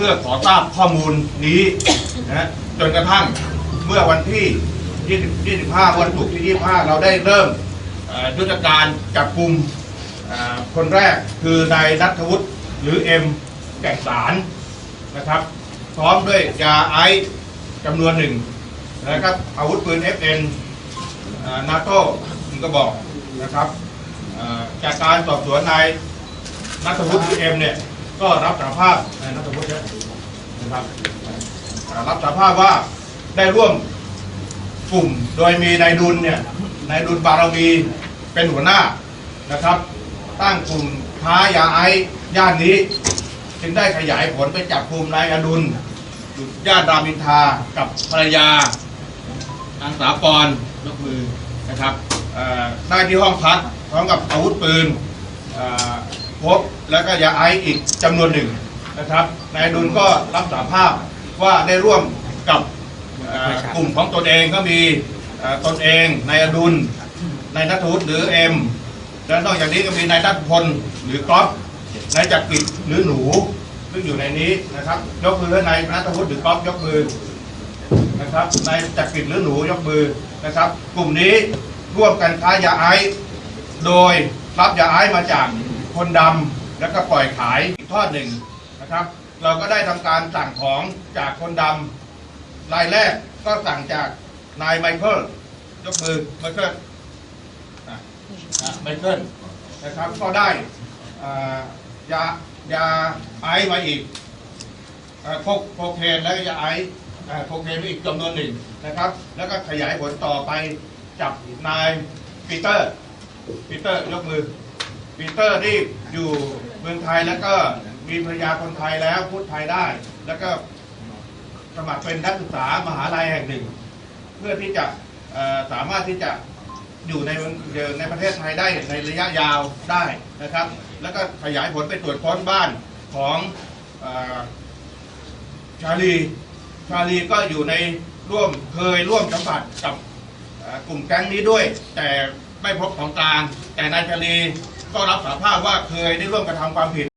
พื่อขอทราบข้อมูลนี้นะฮะจนกระทั่งเมื่อวันที่ 20 25 วันศุกร์ที่ 25 เราได้เริ่มเอ่อยุทธการจับกลุ่มเอ่อคนแรกคือนายนัทวุฒิหรือเอ็มแก่สารนะครับ พร้อมด้วยยาไอซ์จำนวนหนึ่งนะครับอาวุธปืน FN นาโต้หนึ่งกระบอกนะครับเอ่อจากการสอบสวนนายนัทวุฒิหรือเอ็มเนี่ย ก็รับสารภาพนนัทวุฒิเนี่ยนะครับรับสารภาพว่าได้ร่วมกลุ่มโดยมีนายดุลเนี่ยนายดุลบารมีเป็นหัวหน้านะครับ ตั้งกลุ่มค้ายาไอซ์ย่านนี้ จึงได้ขยายผลไปจับกลุ่มนายอดุลอยู่านรามินทากับภรรยานางสาวปอนยกมือนะครับได้ที่ห้องพักพร้อมกับอาวุธปืนอ พบแล้วก็ยาไอซ์อีกจำนวนหนึ่งนะครับนายดุลก็รับสารภาพว่าได้ร่วมกับกลุ่มของตนเองก็มีตนเองนายอดุลนายนัทวุฒิหรือเอ็มและนอกจากนี้ก็มีนายนัทพลหรือก๊อฟนายจักริดหรือหนูซึ่งอยู่ในนี้นะครับ ยกมือนายนัทวุฒิหรือก๊อฟยกมือนะครับนายจักริดหรือหนูยกมือนะครับ กลุ่มนี้ร่วมกันค้ายาไอซ์โดยรับยาไอซ์มาจาก คนดำแล้วก็ปล่อยขายอีกทอดหนึ่งนะครับ เราก็ได้ทำการสั่งของจากคนดำรายแรกก็สั่งจากนายไมเคิลยกมือไมเคิลไมเคิลนะครับก็ได้ยายาไอซ์มาอีกโคโคเคนแล้วก็ยาไอซ์โคเคนอีกจำนวนหนึ่งนะครับ แล้วก็ขยายผลต่อไปจับนายปีเตอร์ปีเตอร์ยกมือ ปีเตอร์ที่อยู่เมืองไทยแล้วก็มีภรรยาคนไทยแล้วพูดไทยได้ แล้วก็สมัครเป็นนักศึกษามหาลัยแห่งหนึ่ง เพื่อที่จะสามารถที่จะอยู่ในในประเทศไทยได้ในระยะยาวได้นะครับ แล้วก็ขยายผลไปตรวจค้นบ้านของอชาลีชาลีก็อยู่ในร่วมเคยร่วมสัมผัสกับกลุ่มแก๊งนี้ด้วย แต่ไม่พบของกลางแต่นายชาลี ก็รับสารภาพว่าเคยได้ร่วมกระทำความผิด